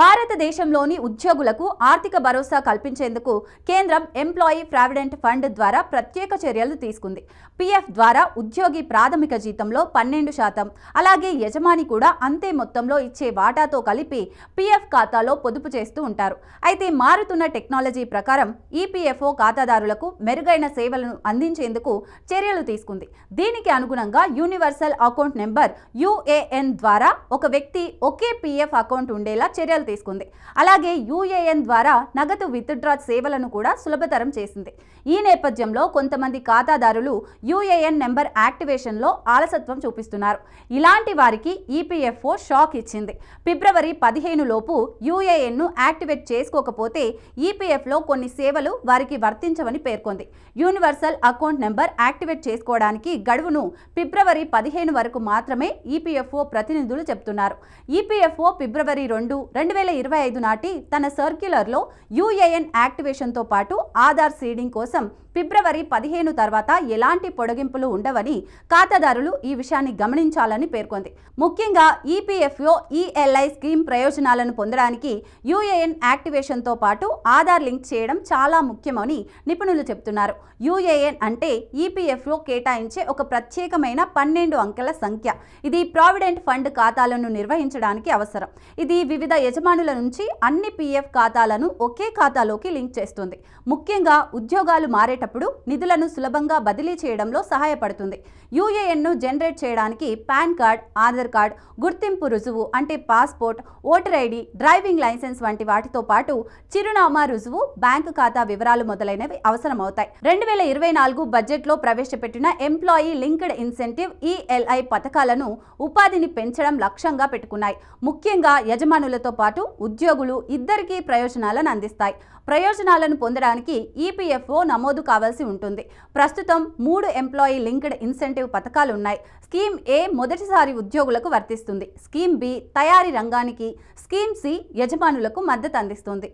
భారతదేశంలోని ఉద్యోగులకు ఆర్థిక భరోసా కల్పించేందుకు కేంద్రం ఎంప్లాయీ ప్రావిడెంట్ ఫండ్ ద్వారా ప్రత్యేక చర్యలు తీసుకుంది. పీఎఫ్ ద్వారా ఉద్యోగి ప్రాథమిక జీతంలో పన్నెండు శాతం అలాగే యజమాని కూడా అంతే మొత్తంలో ఇచ్చే వాటాతో కలిపి పీఎఫ్ ఖాతాలో పొదుపు చేస్తూ ఉంటారు. అయితే మారుతున్న టెక్నాలజీ ప్రకారం ఈపీఎఫ్ఓ ఖాతాదారులకు మెరుగైన సేవలను అందించేందుకు చర్యలు తీసుకుంది. దీనికి అనుగుణంగా యూనివర్సల్ అకౌంట్ నెంబర్ యుఏఎన్ ద్వారా ఒక వ్యక్తి ఒకే పీఎఫ్ అకౌంట్ ఉండేలా చర్యలు తీసుకుంది. అలాగే యూఏఎన్ ద్వారా నగదు విత్డ్రా సేవలను కూడా సులభతరం చేసింది. ఈ నేపథ్యంలో కొంతమంది ఖాతాదారులు యూఏఎన్ నెంబర్ యాక్టివేషన్లో ఆలసత్వం చూపిస్తున్నారు. ఇలాంటి వారికి ఈపీఎఫ్ఓ షాక్ ఇచ్చింది. ఫిబ్రవరి పదిహేను లోపు యూఏఎన్ను యాక్టివేట్ చేసుకోకపోతే ఈపీఎఫ్లో కొన్ని సేవలు వారికి వర్తించవని పేర్కొంది. యూనివర్సల్ అకౌంట్ నెంబర్ యాక్టివేట్ చేసుకోవడానికి గడువును ఫిబ్రవరి పదిహేను వరకు మాత్రమే ఈపీఎఫ్ఓ ప్రతినిధులు చెబుతున్నారు ఈపీఎఫ్ఓ ఫిబ్రవరి రెండు రెండు రెండు వేల ఇరవై ఐదు నాటి తన సర్క్యులర్లో యూఏఎన్ యాక్టివేషన్తో పాటు ఆధార్ సీడింగ్ కోసం ఫిబ్రవరి పదిహేను తర్వాత ఎలాంటి పొడిగింపులు ఉండవని ఖాతాదారులు ఈ విషయాన్ని గమనించాలని పేర్కొంది. ముఖ్యంగా ఈపీఎఫ్ఓ ఈఎల్ఐ స్కీమ్ ప్రయోజనాలను పొందడానికి యూఏఎన్ యాక్టివేషన్తో పాటు ఆధార్ లింక్ చేయడం చాలా ముఖ్యమని నిపుణులు చెబుతున్నారు. యూఏఎన్ అంటే ఈపీఎఫ్ఓ కేటాయించే ఒక ప్రత్యేకమైన పన్నెండు అంకెల సంఖ్య. ఇది ప్రావిడెంట్ ఫండ్ ఖాతాలను నిర్వహించడానికి అవసరం. ఇది వివిధ యజమానుల నుంచి అన్ని పీఎఫ్ ఖాతాలను ఒకే ఖాతాలోకి లింక్ చేస్తుంది. ముఖ్యంగా ఉద్యోగాలు మారేటప్పుడు నిధులను సులభంగా బదిలీ చేయడంలో సహాయపడుతుంది. యూఏఎన్ను జనరేట్ చేయడానికి పాన్ కార్డ్ ఆధార్ కార్డ్ గుర్తింపు రుజువు అంటే passport voter ID driving licence వంటి వాటితో పాటు చిరునామా రుజువు బ్యాంకు ఖాతా వివరాలు మొదలైనవి అవసరమవుతాయి. రెండు వేల ఇరవై నాలుగు బడ్జెట్లో ప్రవేశపెట్టిన ఎంప్లాయీ లింక్డ్ ఇన్సెంటివ్ ఈఎల్ఐ పథకాలను ఉపాధిని పెంచడం లక్ష్యంగా పెట్టుకున్నాయి. ముఖ్యంగా యజమానులతో పాటు ఉద్యోగులు ఇద్దరికీ ప్రయోజనాలను అందిస్తాయి. ప్రయోజనాలను పొందడానికి ఈపీఎఫ్ఓ నమోదు కావాల్సి ఉంటుంది. ప్రస్తుతం మూడు ఎంప్లాయీ లింక్డ్ ఇన్సెంటివ్ పథకాలు ఉన్నాయి. స్కీమ్ ఏ మొదటిసారి ఉద్యోగులకు వర్తిస్తుంది. స్కీమ్ బి తయారీ రంగానికి స్కీమ్ సి యజమానులకు మద్దతు అందిస్తుంది.